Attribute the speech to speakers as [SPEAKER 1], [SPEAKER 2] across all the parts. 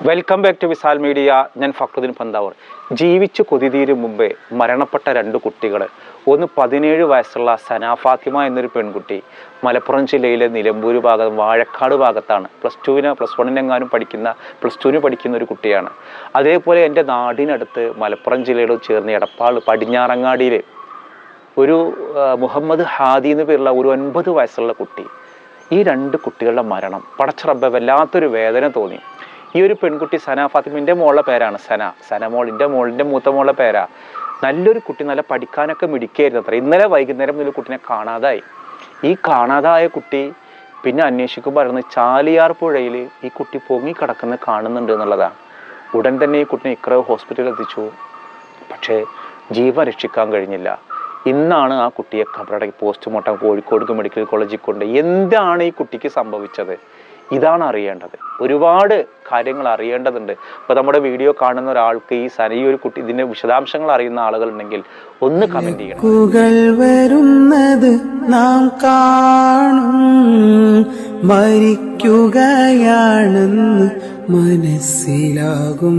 [SPEAKER 1] Welcome back to Visal media ഞാൻ ഫക്രുദ്ദീൻ പന്താവർ. ജീവിച്ച് കൊതിതീരും മുമ്പേ മരണപ്പെട്ട രണ്ട് കുട്ടികൾ ഒന്ന് പതിനേഴ് വയസ്സുള്ള സന ഫാത്തിമ എന്നൊരു പെൺകുട്ടി. മലപ്പുറം ജില്ലയിലെ നിലമ്പൂർ ഭാഗം വാഴക്കാട് ഭാഗത്താണ്. പ്ലസ് ടുവിന് പ്ലസ് വണ്ണിനെങ്ങാനും പഠിക്കുന്ന പ്ലസ് ടുവിന് പഠിക്കുന്ന ഒരു കുട്ടിയാണ്. അതേപോലെ എന്റെ നാടിനടുത്ത് മലപ്പുറം ജില്ലയോട് ചേർന്ന് എടപ്പാൾ പടിഞ്ഞാറങ്ങാടിയിൽ ഒരു മുഹമ്മദ് ഹാദി എന്ന് പേരുള്ള ഒരു ഒൻപത് വയസ്സുള്ള കുട്ടി. ഈ രണ്ട് കുട്ടികളുടെ മരണം. പടച്ചറബ്ബ വല്ലാത്തൊരു വേദന തോന്നി. ഈ ഒരു പെൺകുട്ടി സന ഫാത്തിമിന്റെ മോളുടെ പേരാണ് സന. സന മോളിന്റെ മോളിന്റെ മൂത്ത മോളുടെ പേരാ. നല്ലൊരു കുട്ടി നല്ല പഠിക്കാനൊക്കെ മിടിക്കായിരുന്നു അത്ര. ഇന്നലെ വൈകുന്നേരം ഒരു കുട്ടിനെ കാണാതായി. ഈ കാണാതായ കുട്ടി പിന്നെ അന്വേഷിക്കുമ്പോൾ പറയുന്നത് ചാലിയാർ പുഴയിൽ ഈ കുട്ടി പൊങ്ങി കിടക്കുന്ന കാണുന്നുണ്ട് എന്നുള്ളതാണ്. ഉടൻ തന്നെ ഈ കുട്ടിനെ ഇക്ര ഹോസ്പിറ്റലിൽ എത്തിച്ചു. പക്ഷേ ജീവൻ രക്ഷിക്കാൻ കഴിഞ്ഞില്ല. ഇന്നാണ് ആ കുട്ടിയെ കബറടക്കി പോസ്റ്റ്മോർട്ടം കോഴിക്കോട് മെഡിക്കൽ കോളേജിൽ കൊണ്ട് എന്താണ് ഈ കുട്ടിക്ക് സംഭവിച്ചത്? ഇതാണ് അറിയേണ്ടത്. ഒരുപാട് കാര്യങ്ങൾ അറിയേണ്ടതുണ്ട്. ഇപ്പോൾ നമ്മുടെ വീഡിയോ കാണുന്ന ഒരാൾക്ക് ഈ സന ഈ ഒരു കുട്ടി ഇതിന്റെ വിശദാംശങ്ങൾ അറിയുന്ന ആളുകൾ ഉണ്ടെങ്കിൽ ഒന്ന് കമന്റ് ചെയ്യണം.
[SPEAKER 2] നാം കാണും. മരിക്കുകയാണെന്ന് മനസ്സിലാകും.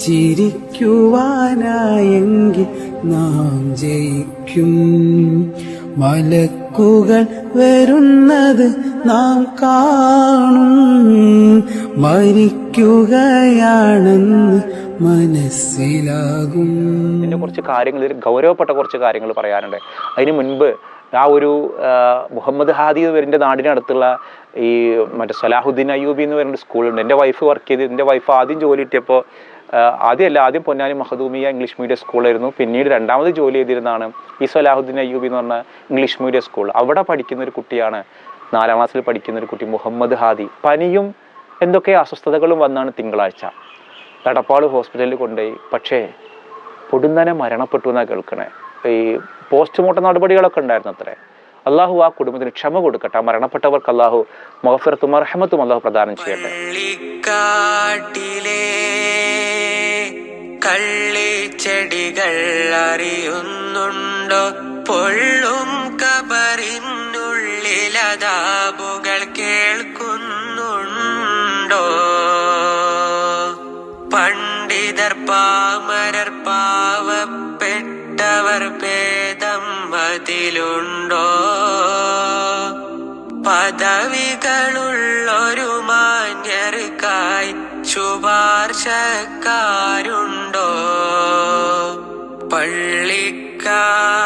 [SPEAKER 2] ചിരിക്കുവാനായെങ്കിൽ നാം ജയിക്കും. മലക്കുകൾ വരുന്നത് നാം കാണും. മരിക്കുകയാണെന്ന് മനസ്സിലാകും.
[SPEAKER 1] ഇതിന്റെ കുറച്ച് കാര്യങ്ങൾ ഗൗരവപ്പെട്ട കുറച്ച് കാര്യങ്ങൾ പറയാനുണ്ട്. അതിന് മുൻപ് ആ ഒരു മുഹമ്മദ് ഹാദി ഇവരിന്റെ നാടിനടുത്തുള്ള ഈ മറ്റേ സലാഹുദ്ദീൻ അയ്യൂബി എന്ന് പറയുന്ന സ്കൂളുണ്ട്. എന്റെ വൈഫ് വർക്ക് ചെയ്ത് എന്റെ വൈഫ് ആദ്യം ജോലി കിട്ടിയപ്പോൾ ആദ്യമല്ല ആദ്യം പൊന്നാനി മഹദൂമിയ ഇംഗ്ലീഷ് മീഡിയം സ്കൂളായിരുന്നു പിന്നീട് രണ്ടാമത് ജോലി ചെയ്തിരുന്നതാണ് ഈ സലാഹുദ്ദീൻ അയ്യൂബി എന്ന് പറഞ്ഞ ഇംഗ്ലീഷ് മീഡിയം സ്കൂൾ അവിടെ പഠിക്കുന്ന ഒരു കുട്ടിയാണ് നാലാം ക്ലാസ്സിൽ പഠിക്കുന്ന ഒരു കുട്ടി മുഹമ്മദ് ഹാദി. പനിയും എന്തൊക്കെ അസ്വസ്ഥതകളും വന്നാണ് തിങ്കളാഴ്ച. തടപ്പാട് ഹോസ്പിറ്റലിൽ കൊണ്ടുപോയി. പക്ഷേ പൊടുന്നനെ മരണപ്പെട്ടു എന്നാണ് കേൾക്കണേ. ഈ പോസ്റ്റ്മോർട്ടം നടപടികളൊക്കെ ഉണ്ടായിരുന്നു അത്രേ. അള്ളാഹു ആ കുടുംബത്തിന് ക്ഷമ കൊടുക്കട്ടെ. മരണപ്പെട്ടവർക്ക് അള്ളാഹു മൊഹഫിറത്തും അർഹമത്തും അള്ളാഹു പ്രദാനം ചെയ്യട്ടെ.
[SPEAKER 3] കള്ളിച്ചെടികൾ അറിയുന്നുണ്ടോ? പൊള്ളും കേൾക്കുന്നുണ്ടോ ഭേദം അതിലുണ്ടോ പദവികളുള്ളൊരു മാന്യർക്കായി ശുപാർശക്കാരുണ്ടോ പള്ളിക്കാട്ടിലെ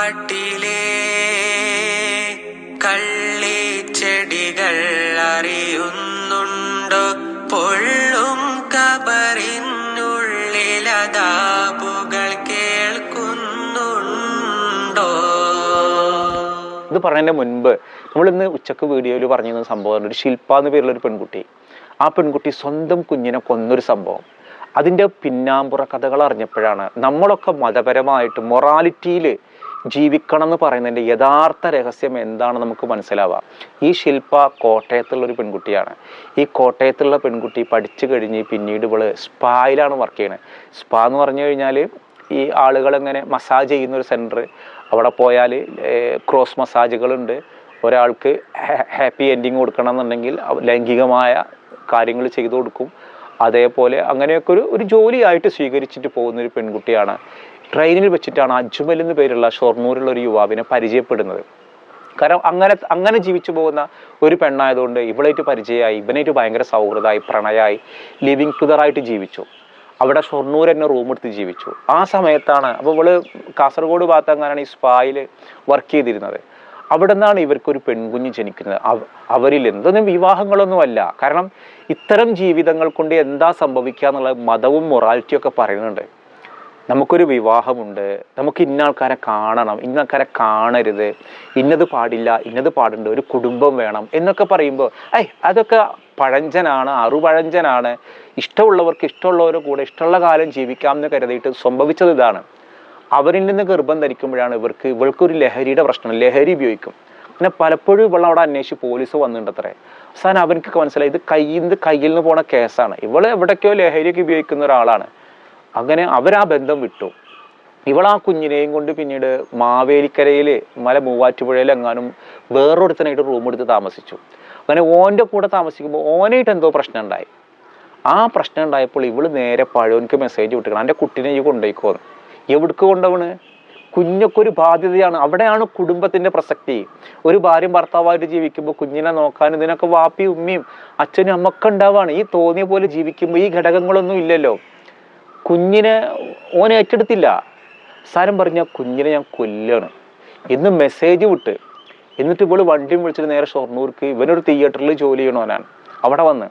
[SPEAKER 1] പറഞ്ഞതിന്റെ മുൻപ് നമ്മൾ ഇന്ന് ഉച്ചയ്ക്ക് വീഡിയോയിൽ പറഞ്ഞിരുന്ന സംഭവം ഒരു ശില്പ എന്ന് പേരുള്ള ഒരു പെൺകുട്ടി. ആ പെൺകുട്ടി സ്വന്തം കുഞ്ഞിനെ കൊന്നൊരു സംഭവം. അതിന്റെ പിന്നാമ്പുറ കഥകൾ അറിഞ്ഞപ്പോഴാണ് നമ്മളൊക്കെ മതപരമായിട്ട് മൊറാലിറ്റിയിൽ ജീവിക്കണം എന്ന് പറയുന്നതിന്റെ യഥാർത്ഥ രഹസ്യം എന്താണെന്ന് നമുക്ക് മനസ്സിലാവുക ഈ ശില്പ കോട്ടയത്തുള്ള ഒരു പെൺകുട്ടിയാണ്. ഈ കോട്ടയത്തുള്ള പെൺകുട്ടി പഠിച്ചു കഴിഞ്ഞ് പിന്നീട് ഇവൾ സ്പായിലാണ് വർക്ക് ചെയ്യുന്നത് സ്പാ എന്ന് പറഞ്ഞു കഴിഞ്ഞാൽ ഈ ആളുകൾ എങ്ങനെ മസാജ് ചെയ്യുന്ന ഒരു സെന്റർ അവിടെ പോയാൽ ക്രോസ് മസാജുകളുണ്ട് ഒരാൾക്ക് ഹാപ്പി എൻഡിങ് കൊടുക്കണം എന്നുണ്ടെങ്കിൽ ലൈംഗികമായ കാര്യങ്ങൾ ചെയ്തു കൊടുക്കും. അതേപോലെ അങ്ങനെയൊക്കെ ഒരു ഒരു ജോലിയായിട്ട് സ്വീകരിച്ചിട്ട് പോകുന്ന ഒരു പെൺകുട്ടിയാണ്. ട്രെയിനിൽ വെച്ചിട്ടാണ് അജ്മൽ എന്ന് പേരുള്ള ഷൊർണൂരുള്ള ഒരു യുവാവിനെ പരിചയപ്പെടുന്നത്. കാരണം അങ്ങനെ അങ്ങനെ ജീവിച്ചു പോകുന്ന ഒരു പെണ്ണായതുകൊണ്ട് ഇവളായിട്ട് പരിചയമായി ഇവനായിട്ട് ഭയങ്കര സൗഹൃദമായി പ്രണയമായി ലിവിങ് ടുദറായിട്ട് ജീവിച്ചു. അവിടെ ഷൊർണൂർ എന്നെ റൂം എടുത്ത് ജീവിച്ചു. ആ സമയത്താണ് അപ്പോൾ ഇവൾ കാസർഗോഡ് ഭാഗത്തെങ്ങാനാണ് ഈ സ്പായിൽ വർക്ക് ചെയ്തിരുന്നത്. അവിടെ നിന്നാണ് ഇവർക്കൊരു പെൺകുഞ്ഞ് ജനിക്കുന്നത്. അവരിൽ എന്തൊന്നും വിവാഹങ്ങളൊന്നുമല്ല കാരണം ഇത്തരം ജീവിതങ്ങൾ കൊണ്ട് എന്താ സംഭവിക്കുക എന്നുള്ള മതവും മൊറാലിറ്റിയും ഒക്കെ പറയുന്നുണ്ട്. നമുക്കൊരു വിവാഹമുണ്ട്. നമുക്ക് ഇന്ന ആൾക്കാരെ കാണണം. ഇന്ന ആൾക്കാരെ കാണരുത്. ഇന്നത് പാടില്ല ഇന്നത് പാടുണ്ട്. ഒരു കുടുംബം വേണം എന്നൊക്കെ പറയുമ്പോൾ ഏയ് അതൊക്കെ പഴഞ്ചനാണ് അറുപഴഞ്ചനാണ്. ഇഷ്ടമുള്ളവർക്ക് ഇഷ്ടമുള്ളവരുടെ കൂടെ ഇഷ്ടമുള്ള കാലം ജീവിക്കാം എന്ന് കരുതിയിട്ട് സംഭവിച്ചത് ഇതാണ്. അവരിൽ നിന്ന് ഗർഭം ധരിക്കുമ്പോഴാണ് ഇവർക്ക് ഇവൾക്കൊരു ലഹരിയുടെ പ്രശ്നം ലഹരി ഉപയോഗിക്കും. പിന്നെ പലപ്പോഴും ഇവൾ അവിടെ അന്വേഷിച്ച് പോലീസ് വന്നിട്ടുണ്ടത്രേ. അവസാനം അവനക്ക് മനസ്സിലായി ഇത് കയ്യിൽ നിന്ന് കയ്യിൽ നിന്ന് പോണ കേസാണ്. ഇവൾ എവിടേക്കോ ലഹരിയൊക്കെ ഉപയോഗിക്കുന്ന ഒരാളാണ്. അങ്ങനെ അവരാ ബന്ധം വിട്ടു. ഇവൾ ആ കുഞ്ഞിനെയും കൊണ്ട് പിന്നീട് മാവേലിക്കരയിൽ മല മൂവാറ്റുപുഴയിൽ എങ്ങാനും വേറൊരുത്തനായിട്ട് റൂം എടുത്ത് താമസിച്ചു. അങ്ങനെ ഓന്റെ കൂടെ താമസിക്കുമ്പോൾ ഓനായിട്ട് എന്തോ പ്രശ്നം ഉണ്ടായി ആ പ്രശ്നം ഉണ്ടായപ്പോൾ ഇവൾ നേരെ പഴവനക്ക് മെസ്സേജ് വിട്ടിക്കണം എന്റെ കുട്ടീനെ ഈ കൊണ്ടുപോയിക്കോന്ന് എവിടേക്ക് കൊണ്ടവണ്? കുഞ്ഞൊക്കൊരു ബാധ്യതയാണ്. അവിടെയാണ് കുടുംബത്തിന്റെ പ്രസക്തി. ഒരു ഭാര്യയും ഭർത്താവായിട്ട് ജീവിക്കുമ്പോൾ കുഞ്ഞിനെ നോക്കാനും ഇതിനൊക്കെ വാപ്പി ഉമ്മയും അച്ഛനും ഉണ്ടാവാണ്. ഈ തോന്നിയ പോലെ ജീവിക്കുമ്പോൾ ഈ ഘടകങ്ങളൊന്നും ഇല്ലല്ലോ. കുഞ്ഞിനെ ഓൻ ഏറ്റെടുത്തില്ല. സാരം പറഞ്ഞ കുഞ്ഞിനെ ഞാൻ കൊല്ലാണ് ഇന്ന് മെസ്സേജ് വിട്ട് എന്നിട്ട് ഇവൾ വണ്ടിയും വിളിച്ചിട്ട് നേരെ ഷൊർണൂർക്ക് ഇവനൊരു തിയേറ്ററിൽ ജോലി ചെയ്യണവനാണ് അവിടെ വന്ന്.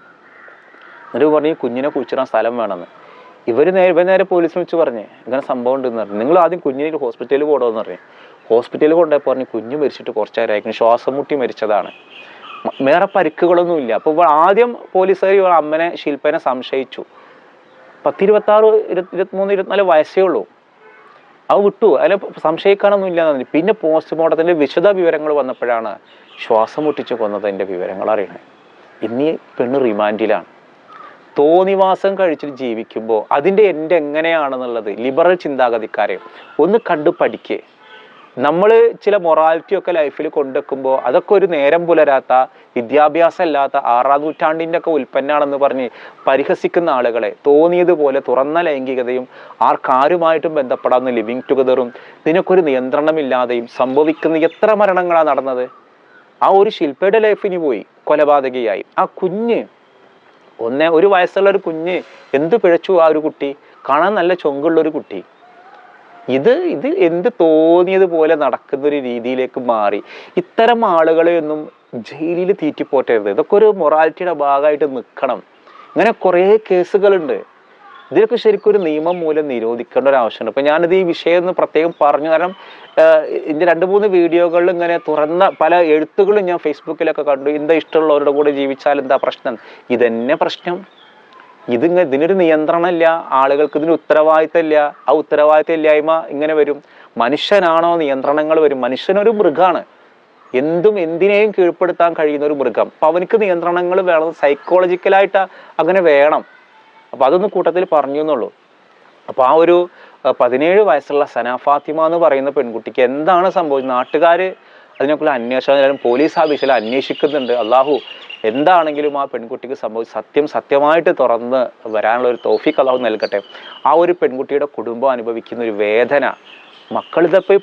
[SPEAKER 1] എന്നിട്ട് പറഞ്ഞു കുഞ്ഞിനെ കുഴിച്ചിടാൻ സ്ഥലം വേണമെന്ന്. ഇവർ നേരെ ഇവർ നേരെ പോലീസിനെ വെച്ച് പറഞ്ഞ് ഇങ്ങനെ സംഭവം ഉണ്ടെന്ന് പറഞ്ഞു. നിങ്ങൾ ആദ്യം കുഞ്ഞിനെ ഹോസ്പിറ്റലിൽ പോകണമെന്ന് പറഞ്ഞു. ഹോസ്പിറ്റലിൽ കൊണ്ടുപോയി പറഞ്ഞു കുഞ്ഞ് മരിച്ചിട്ട് കുറച്ച് നേരമായിരിക്കും ശ്വാസം മുട്ടി മരിച്ചതാണ്. വേറെ പരിക്കുകളൊന്നും ഇല്ല. അപ്പോൾ ആദ്യം പോലീസുകാർ അമ്മനെ ശില്പനെ സംശയിച്ചു. പത്തിരുപത്താറ് ഇരുപത്തി ഇരുപത്തിമൂന്ന് ഇരുപത്തിനാല് വയസ്സേ ഉള്ളൂ. അത് വിട്ടു. അതിനെ സംശയിക്കാനൊന്നും ഇല്ല എന്നു പിന്നെ പോസ്റ്റ്മോർട്ടത്തിന്റെ വിശദ വിവരങ്ങൾ വന്നപ്പോഴാണ് ശ്വാസം മുട്ടിച്ച് കൊന്നതിന്റെ വിവരങ്ങൾ അറിയണത് ഇനി പെണ്ണ് റിമാൻഡിലാണ്. തോന്നിവാസം കഴിച്ചിട്ട് ജീവിക്കുമ്പോൾ അതിന്റെ എന്റെ എങ്ങനെയാണെന്നുള്ളത് ലിബറൽ ചിന്താഗതിക്കാരെ ഒന്ന് കണ്ടു പഠിക്കേ നമ്മൾ ചില മൊറാലിറ്റി ഒക്കെ ലൈഫിൽ കൊണ്ടുവെക്കുമ്പോൾ അതൊക്കെ ഒരു നേരം പുലരാത്ത വിദ്യാഭ്യാസം ഇല്ലാത്ത ആറാം നൂറ്റാണ്ടിന്റെ ഒക്കെ ഉൽപ്പന്നമാണെന്ന് പറഞ്ഞ് പരിഹസിക്കുന്ന ആളുകളെ തോന്നിയതുപോലെ തുറന്ന ലൈംഗികതയും ആർക്കാരുമായിട്ടും ബന്ധപ്പെടാവുന്ന ലിവിങ് ടുഗദറും ഇതിനൊക്കെ നിയന്ത്രണമില്ലാതെയും സംഭവിക്കുന്ന എത്ര മരണങ്ങളാണ് നടന്നത്? ആ ഒരു ശില്പയുടെ ലൈഫിന് പോയി കൊലപാതകയായി. ആ കുഞ്ഞ് ഒന്നേ ഒരു വയസ്സുള്ള ഒരു കുഞ്ഞ് എന്ത് പിഴച്ചു ആ ഒരു കുട്ടി? കാണാൻ നല്ല ചൊങ്കുള്ള ഒരു കുട്ടി. ഇത് ഇത് എന്ത് തോന്നിയതുപോലെ നടക്കുന്ന ഒരു രീതിയിലേക്ക് മാറി. ഇത്തരം ആളുകളെ ഒന്നും ജയിലിൽ തീറ്റിപ്പോറ്റരുത്. ഇതൊക്കെ ഒരു മൊറാലിറ്റിയുടെ ഭാഗമായിട്ട് നിൽക്കണം ഇങ്ങനെ കുറേ കേസുകളുണ്ട്. ഇതിലൊക്കെ ശരിക്കും ഒരു നിയമം മൂലം നിരോധിക്കേണ്ട ഒരു ആവശ്യമുണ്ട്. അപ്പം ഞാനിത് ഈ വിഷയം ഒന്ന് പ്രത്യേകം പറഞ്ഞു. കാരണം ഇതിന്റെ രണ്ട് മൂന്ന് വീഡിയോകളിൽ ഇങ്ങനെ തുറന്ന പല എഴുത്തുകളും ഞാൻ ഫേസ്ബുക്കിലൊക്കെ കണ്ടു. എന്താ ഇഷ്ടമുള്ളവരുടെ കൂടെ ജീവിച്ചാൽ എന്താ പ്രശ്നം? ഇതന്നെ പ്രശ്നം. ഇതിങ്ങ ഇതിനൊരു നിയന്ത്രണമില്ല. ആളുകൾക്ക് ഇതിന് ഉത്തരവാദിത്തമില്ല. ആ ഉത്തരവാദിത്തം ഇല്ലായ്മ ഇങ്ങനെ വരും. മനുഷ്യനാണോ നിയന്ത്രണങ്ങൾ വരും. മനുഷ്യനൊരു മൃഗമാണ് എന്തും എന്തിനേയും കീഴ്പ്പെടുത്താൻ കഴിയുന്ന ഒരു മൃഗം. അപ്പൊ അവനക്ക് നിയന്ത്രണങ്ങൾ വേണം. സൈക്കോളജിക്കലായിട്ട് അങ്ങനെ വേണം. അപ്പൊ അതൊന്ന് കൂട്ടത്തിൽ പറഞ്ഞു എന്നുള്ളൂ. അപ്പൊ ആ ഒരു പതിനേഴ് വയസ്സുള്ള സന ഫാത്തിമ എന്ന് പറയുന്ന പെൺകുട്ടിക്ക് എന്താണ് സംഭവിച്ചത്? നാട്ടുകാര് അതിനൊക്കെയുള്ള അന്വേഷണം എല്ലാവരും പോലീസ് ഓഫീസിൽ അന്വേഷിക്കുന്നുണ്ട്. അള്ളാഹു എന്താണെങ്കിലും ആ പെൺകുട്ടിക്ക് സംഭവിച്ച സത്യം സത്യമായിട്ട് തുറന്ന് വരാനുള്ള ഒരു തോഫിക്ക് അള്ളാഹു നൽകട്ടെ. ആ ഒരു പെൺകുട്ടിയുടെ കുടുംബം അനുഭവിക്കുന്ന ഒരു വേദന. മക്കളിതപ്പോൾ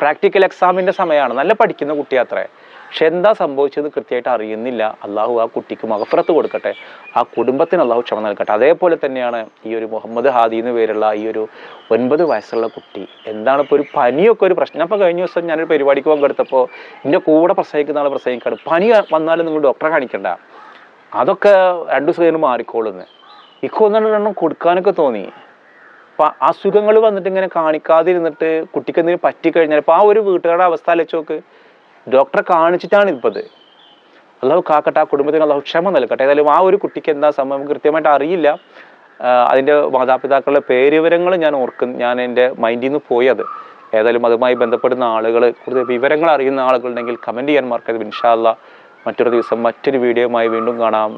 [SPEAKER 1] പ്രാക്ടിക്കൽ എക്സാമിന്റെ സമയമാണ്. നല്ല പഠിക്കുന്ന കുട്ടിയാത്രേ പക്ഷെ എന്താ സംഭവിച്ചത് കൃത്യമായിട്ട് അറിയുന്നില്ല. അള്ളാഹു ആ കുട്ടിക്ക് മകഫറത്ത് കൊടുക്കട്ടെ. ആ കുടുംബത്തിന് അള്ളാഹു ക്ഷമ നൽകട്ടെ. അതേപോലെ തന്നെയാണ് ഈ ഒരു മുഹമ്മദ് ഹാദി എന്ന് പേരുള്ള ഈ ഒരു ഒൻപത് വയസ്സുള്ള കുട്ടി. എന്താണ് ഇപ്പോൾ ഒരു പനിയൊക്കെ ഒരു പ്രശ്നം. അപ്പോൾ കഴിഞ്ഞ ദിവസം ഞാനൊരു പരിപാടിക്ക് പങ്കെടുത്തപ്പോൾ എന്റെ കൂടെ പ്രസംഗിക്കുന്ന ആൾ പ്രസംഗിക്കാണ്. പനി വന്നാലും നിങ്ങൾ ഡോക്ടറെ കാണിക്കണ്ട. അതൊക്കെ രണ്ടു ദിവസം കഴിഞ്ഞ് മാറിക്കോളുന്നു. ഇക്കൊ ഒന്നെണ്ണം കൊടുക്കാനൊക്കെ തോന്നി. അപ്പം അസുഖങ്ങൾ വന്നിട്ട് ഇങ്ങനെ കാണിക്കാതിരുന്നിട്ട് കുട്ടിക്ക് എന്തെങ്കിലും പറ്റിക്കഴിഞ്ഞാൽ അപ്പോൾ ആ ഒരു വീട്ടുകാരുടെ അവസ്ഥ അലച്ചോക്ക് ഡോക്ടറെ കാണിച്ചിട്ടാണ് ഇപ്പത്. അള്ളാഹു കാക്കട്ടെ ആ കുടുംബത്തിന് അള്ളാഹു ക്ഷമ നൽകട്ടെ. ഏതായാലും ആ ഒരു കുട്ടിക്ക് എന്താ സംഭവം കൃത്യമായിട്ട് അറിയില്ല. അതിന്റെ മാതാപിതാക്കളുടെ പേരുവിവരങ്ങൾ ഞാൻ ഓർക്കുന്നു ഞാൻ എന്റെ മൈൻഡിൽ നിന്ന് പോയത്. ഏതായാലും അതുമായി ബന്ധപ്പെടുന്ന ആളുകൾ കൂടുതൽ വിവരങ്ങൾ അറിയുന്ന ആളുകളുണ്ടെങ്കിൽ കമന്റ് ചെയ്യാൻ മറക്കരുത്. ഇൻഷാല്ല മറ്റൊരു ദിവസം മറ്റൊരു വീഡിയോയുമായി വീണ്ടും കാണാം.